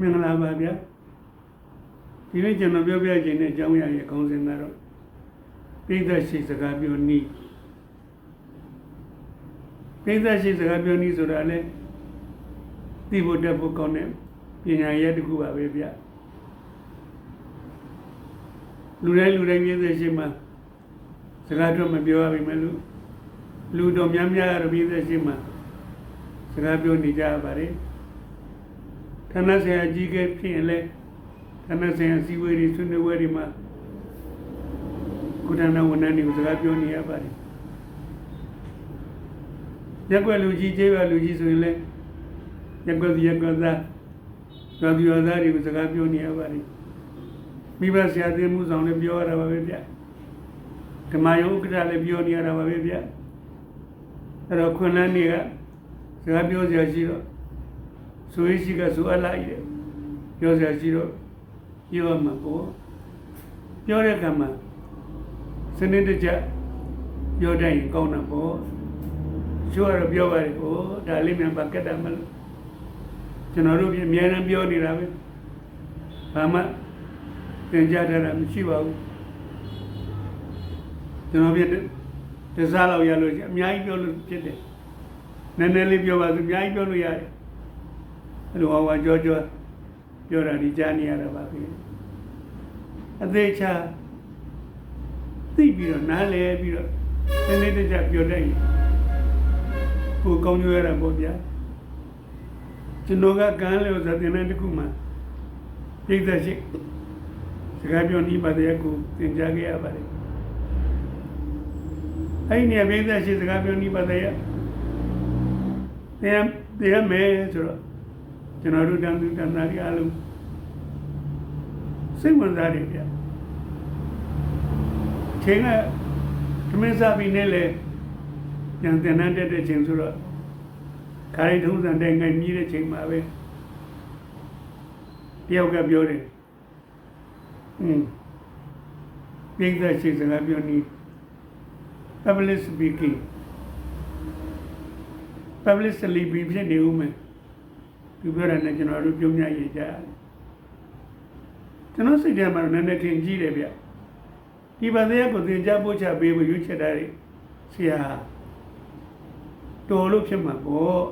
မင်္ဂလာပါဗျာဒီနေ့ကျွန်တော်ပြောပြခြင်းတဲ့အကြောင်းအရာရဲ့အကောင်းစဉ်ကတော့ပိဿရှိစကားပြောနည်းပိဿရှိစကားပြောနည်းဆိုတာလေသိဖို့တက်ဖို့ကောင်းတဲ့ပညာရဲ့တစ်ခုပါပဲဗျာလူတိုင်းလူတိုင်းပိဿရှိမှစကားတော့မပြောရပါမယ်လို့လူတော်များများကတော့ပိဿရှိမှစကားပြောနေကြရပါတယ် ဌာနဆိုင်ရာကြီးကဖြစ်ရင်လည်းဌာနဆိုင်ရာစီဝေးတွေဆွေးနွေးဝဲတွေမှာကုဋ္ဌာဏဝန်ထမ်းတွေကိုစကားပြောနေရပါတယ်ရက်ွက်လူကြီးကျေးရွာလူကြီးဆိုရင်လည်းရက်ွက်သူရက်ွက်သားရွာသူရွာသားတွေကိုစကားပြောနေရပါတယ်မိဘဆရာသင်မှုဆောင်လည်းပြောရတာပါပဲဗျဓမ္မယုတ်ဥက္ကဋ္ဌလည်းပြောနေရတာပါပဲဗျအဲ့တော့ခွန်လန်းတွေကစကားပြောစရာရှိတော့ ဆိုရရှိကဆိုအပ်လိုက်တယ်ပြောစရာရှိတော့ပြောရမှာပေါ့ပြောတဲ့ကံမှာစနစ်တကျပြောတတ်ရင်ကောင်းတာပေါ့ချိုးရတော့ပြောပါတယ်ကိုဒါလေးမြန်ပါကတ်တာမလို့ကျွန်တော်တို့ပြအများနဲ့ပြောနေတာပဲဘာမှသင်ကြားထားတာမရှိပါဘူးကျွန်တော်ပြတစားလောက်ရလို့ရှိရင်အများကြီးပြောလို့ဖြစ်တယ်နည်းနည်းလေးပြောပါဆိုအများကြီးပြောလို့ရတယ် အဲ့လိုဟောဝါကြောကြောပြောတာဒီကြားနေရတာပါပဲအသေးချာသိပြီးတော့နားလဲပြီးတော့စနေတကျပြောတတ်ရင်ကိုကောင်းကျိုးရတာပေါ့ဗျာကျွန်တော်ကကန်းလေဥစ္စာတင်တဲ့တစ်ခုမှပြိသက်ရှိစကားပြောနေပါတဲ့ကိုသင်ကြားခဲ့ရပါတယ်အဲ့ဒီနေရာပြိသက်ရှိစကားပြောနေပါတဲ့တရားတရားမဲဆိုတော့ ကျွန်တော်တို့တန်သူတန်သားတွေအားလုံးစိတ်ဝင်စားတယ်ဗျာချိန်ကသမင်းစားပြီးနေလေပြန်တင်တဲ့တဲ့ချိန်ဆိုတော့ခါရီထုံးစံတဲ့ငိုင်မြည်တဲ့ချိန်မှာပဲတယောက်ကပြောတယ်อืมပြိဿရှိစကားပြောနေ public speaking public sleeping ဖြစ်နေဦးမယ် သူပြောတယ်နဲ့ကျွန်တော်တို့ပြုံးညရေးကြတယ်ကျွန်တော်စိတ်ထဲမှာနည်းနည်းထင်ကြီးတယ်ဗျဒီပါသေးကိုသင်ကြားပို့ချပေးဖို့ရွေးချက်တာတွေဆရာတော်လို့ဖြစ်မှာပေါ့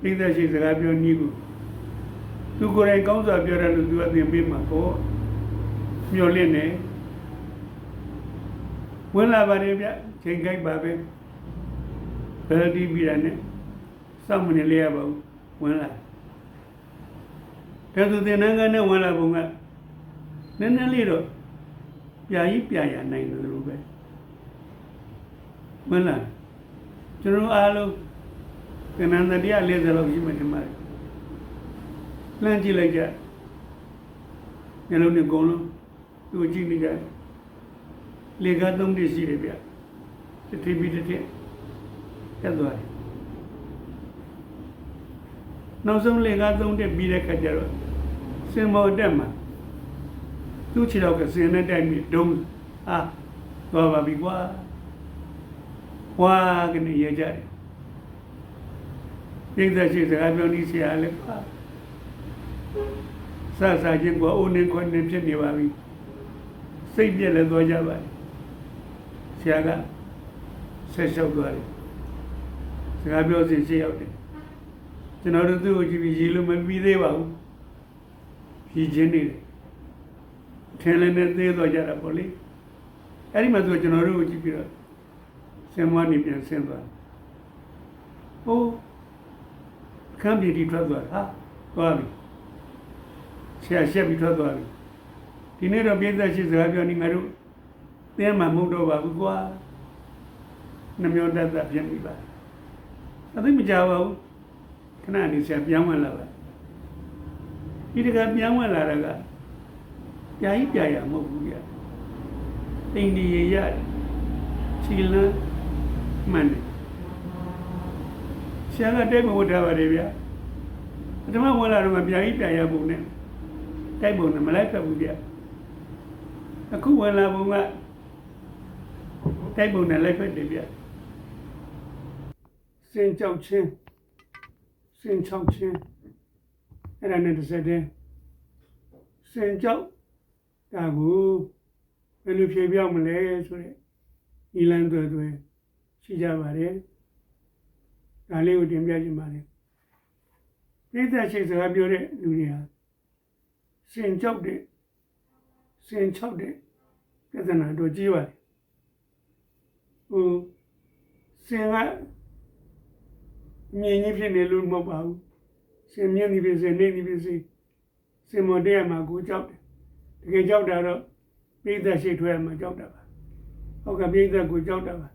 ပြိဿရှိစကားပြောနည်းကိုသူကိုယ်တိုင်ကောင်းစွာပြောတယ်လို့သူကသင်ပေးမှာပေါ့မျောလင့်နေဝင်လာပါတယ်ဗျချိန်ကြိုက်ပါပဲဘယ်ဒီပြီးရနဲ့စောင့်မနေလေရပါဘူးဝင်လာ တကယ်သင်္နန်းကနဲ့ဝင်လာပုံကနည်းနည်းလေးတော့ပြာကြီးပြာရနိုင်တယ်လို့ပဲမလားကျွန်တော်အားလုံးသင်္နန်းတရား၄၀လောက်ရှိမှနေမှာလှမ်းကြည့်လိုက်ကြမျက်လုံးနဲ့အကုန်လုံးသူကြည့်နေကြလေကားသုံးပြရှိတယ်ဗျတတိပိတတိတက်သွားတယ်နောက်ဆုံးလေကားသုံးတက်ပြီးတဲ့ခါကျတော့ စင်မောတက်မှာသူ့ခြေတော့ကစင်နဲ့တိုက်ပြီးဒုံအာသွားပါပြီကွာဝါကနေရကြတယ်ပြိဿရှိစကားပြောနေဆရာလည်းပါစစချင်းကအိုးနေခွန်းနေဖြစ်နေပါပြီစိတ်ပြက်လည်းသွားကြပါလေဆရာကဆက်လျှောက်သွားတယ်စကားပြောစီရှေ့ရောက်တယ်ကျွန်တော်တို့သူ့ကိုကြည့်ပြီးရေလို့မပြီးသေးပါဘူး ဖြီးချင်းနေတယ်ထင်းလည်းနဲ့သေးသွားကြတာပေါ့လေအဲ့ဒီမှာသူကျွန်တော်တို့ကိုကြည့်ပြီးတော့ဆင်မွားနေပြန်ဆင်းသွားဟိုခမ်းပြည်တီထွက်သွားဟာသွားပြီဆရာရှက်ပြီးထွက်သွားပြီဒီနေ့တော့ပြည့်သက်ရှိစကားပြောနေငါတို့သင်မှမဟုတ်တော့ပါဘူးကွာနှမျောတတ်တာဖြစ်ပြီပါအသိမကြပါဘူးခဏနေဆရာပြောင်းဝင်လာပါ ဒီတကပြောင်းဝင်လာတာကပြာကြီးပြာရမဟုတ်ဘူးဗျတိန်ဒီရရတယ်ချီလန်းမှန်တယ်ဆရာကတိတ်မဝတ်ထားပါတယ်ဗျပထမဝင်လာတော့ပြာကြီးပြာရပုံနဲ့တိုက်ပုံနဲ့မလိုက်ဖက်ဘူးဗျအခုဝင်လာပုံကတိုက်ပုံနဲ့လိုက်ဖက်တယ်ဗျစင်ကြောက်ချင်းစင်ချောက်ချင်း အဲ့ဒါနဲ့တစ်ဆက်တည်းစင်ကြောက်ဒါကိုဘယ်လိုဖြေပြောင်းမလဲဆိုတဲ့ဤလန်းသွဲသွဲရှိကြပါတယ်ဒါလေးကိုတင်ပြခြင်းပါတယ်ပြိဿရှိစကားပြောတဲ့လူတွေဟာစင်ကြောက်တဲ့စင်ချောက်တဲ့ပြဿနာတော့ကြီးပါတယ်ဟိုစင်ကအမြင်ကြီးဖြစ်နေလို့မဟုတ်ပါဘူး စင်မြင့်ဒီဖြစ်စေနေဒီဖြစ်စေစင်မတရားမှာကိုကြောက်တယ်တကယ်ကြောက်တာတော့ပြိဿရှိထွဲမှာကြောက်တာပါဟုတ်ကပြိဿကိုကြောက်တာပါ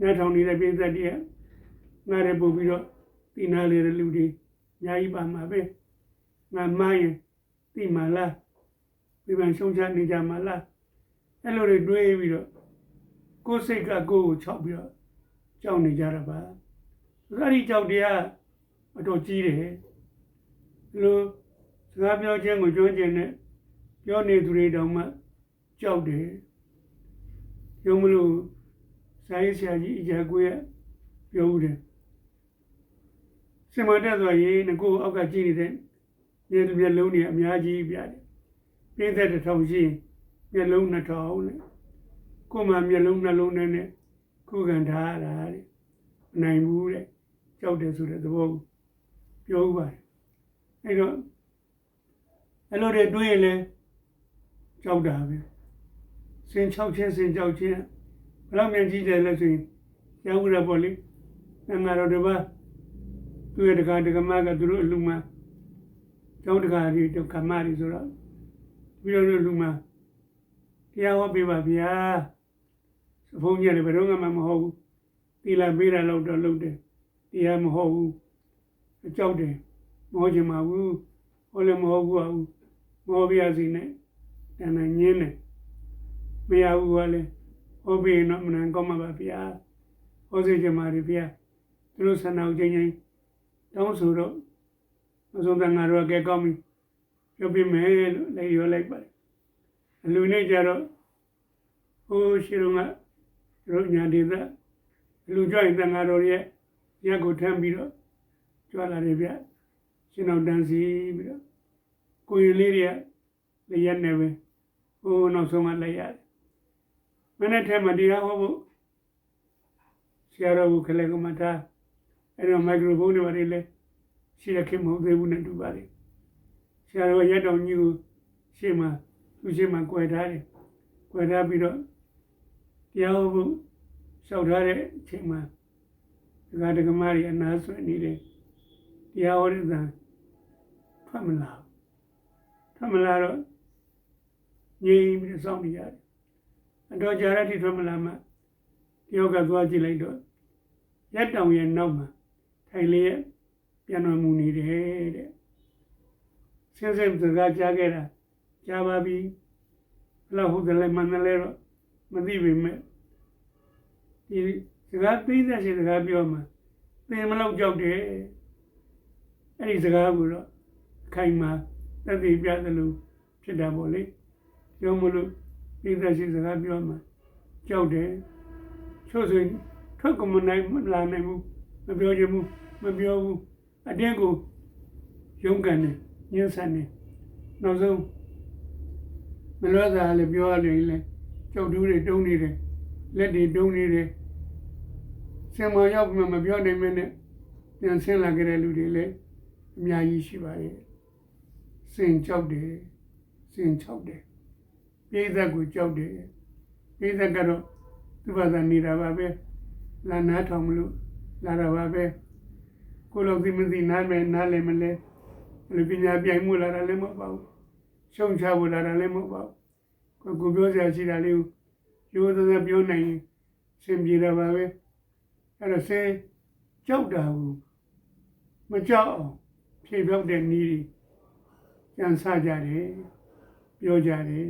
နားထောင်နေတဲ့ပြိဿတည်းကငါရပို့ပြီးတော့ဒီနာလေတဲ့လူတွေအများကြီးပါမှာပဲငါမရင်သိမှလားဒီမှာရှုံးချနေကြမှာလားအဲ့လိုတွေတွေးပြီးတော့ကိုယ်စိတ်ကကိုယ်ကိုခြောက်ပြီးတော့ကြောက်နေကြတာပါအဲ့ဒီကြောက်တရားအတော်ကြီးတယ် ဒီလိုစကားပြောခြင်းကိုကြွကျင်နဲ့ပြောနေသူတွေတောင်မှကြောက်တယ်ရုံမလို့ဆိုင်ဆရာကြီးအကြကွေးပြောဦးတယ်စင်မတက်ဆိုရင်ငကိုအောက်ကကြည့်နေတဲ့မျက်မျက်လုံးတွေအများကြီးပြတယ်ပြည့်တဲ့တစ်ထောင်ရှိမျက်လုံးနှစ်ထောင်နဲ့ကိုမှမျက်လုံးနှလုံးနဲ့နဲ့ခုခံထားရတာတဲ့နိုင်ဘူးတဲ့ကြောက်တယ်ဆိုတဲ့သဘောကိုပြောဥပါတယ် အဲ့တော့အဲ့လိုတွေတွေးရင်လည်းကြောက်တာပဲစင်၆ချင်းစင်ကြောက်ချင်းဘယ်လောက်မြန်ကြီးတယ်လဲဆိုရင်ရောက်ရပေါ့လေငါတို့တပါသူရတကာတကမကသူတို့အလူမကျောင်းတကာကြီးတကမကြီးဆိုတော့ပြီးတော့လူမတရားဟောပေးပါဗျာဘုန်းကြီးလည်းဘယ်တော့မှမဟုတ်ဘူးတီလာပေးတာလို့တော့လုပ်တယ်တရားမဟုတ်ဘူးအကြောက်တယ် မဟုတ်ချင်ပါဘူးဟောလည်းမဟုတ်ဘူးဘူးမဟုတ်ပြစီနဲ့တဏ္ဍညင်းတယ်မရဘူးကလည်းဟောပြီးတော့မနန်ကောင်းမှာပါဗျာဟောစေချင်ပါဗျာသူတို့ဆန္ဒကိုချင်းချင်းတောင်းဆိုတော့မဆုံးတဲ့ငါတို့ကဲကောင်းပြီပြောပြမယ်လို့လည်းရောလိုက်ပါတယ်အလူနဲ့ကြတော့ဟိုရှိတော့ကတို့ညာဒေသလူကြွရင်တန်ဃာတော်ရဲ့ရက်ကိုထမ်းပြီးတော့ကြွလာတယ်ဗျ ရှင်တော်တန်းစီပြီးတော့ကိုရင်လေးတွေကလည်းရက်နေပဲဟိုနောက်ဆုံးကလည်းရတယ်မနေ့ထဲမှာတရားဟောဖို့ဆရာတော်ကလည်းကမထားအဲ့တော့မိုက်ခရိုဖုန်းတွေပါလေရှိရခင်မဟုတ်သေးဘူးနဲ့တူပါလေဆရာတော်ရက်တော်ကြီးကိုရှေ့မှာသူရှေ့မှာကြွယ်ထားတယ်ကြွယ်ထားပြီးတော့တရားဟောဖို့လျှောက်ထားတဲ့အချိန်မှာဒကာဒကမတွေအနာဆွေနေတယ်တရားဟောတဲ့သံ ထွက်မလာထွက်မလာတော့ငြိမ်ပြီးစောင့်နေရတယ်အတော်ကြာတဲ့ထိထွက်မလာမှတယောက်ကသွားကြည့်လိုက်တော့ရက်တောင်ရဲ့နောက်မှာထိုင်လေးရဲ့ပြန်တော်မူနေတယ်တဲ့ဆင်းဆင်းစကားကြားခဲ့တာကြားပါပြီဘယ်လောက်ဟုတ်တယ်လဲမှန်တယ်လဲတော့မသိပေမဲ့ဒီစကားသိတဲ့ရှင်စကားပြောမှာသင်မလောက်ကြောက်တယ်အဲ့ဒီစကားကိုတော့ ခိုင်မာသက်သေပြသလိုဖြစ်တာပေါ့လေပြောမလို့သိတဲ့ရှင်စကားပြောမှာကြောက်တယ်ချို့ဆိုရင်ထွက်ကမနိုင်လာနိုင်ဘူးမပြောချင်ဘူးမပြောဘူးအတင်းကိုရုန်းကန်နေညှဉ်းဆန်နေနောက်ဆုံးမလွတ်တာလည်းပြောရတယ်လေကြောက်တူးတွေတုံးနေတယ်လက်တွေတုံးနေတယ်ဆင်မရောက်မှမပြောနိုင်မနဲ့ပြန်ဆင်းလာကြတဲ့လူတွေလည်းအများကြီးရှိပါရဲ့ စင်ကြောက်တယ်စင်ချောက်တယ်ပြည်သက်ကိုကြောက်တယ်ပြည်သက်ကတော့သူ့ဘာသာနေတာပါပဲလာနာထောင်မလို့လာတာပါပဲကိုလိုသိမသိနားမယ်နားလည်းမလဲလူပညာပြိုင်မှုလာတာလည်းမဟုတ်ပါဘူးရှုံချဖို့လာတာလည်းမဟုတ်ပါဘူးကိုကိုပြောစရာရှိတာလေးကိုရိုးသားပြောနိုင်ရင်စင်ပြေတာပါပဲအဲ့တော့စေကြောက်တာကိုမကြောက်အောင်ဖြေပြောက်တဲ့နည်းတွေ ကြံစကြတယ်ပြောကြတယ်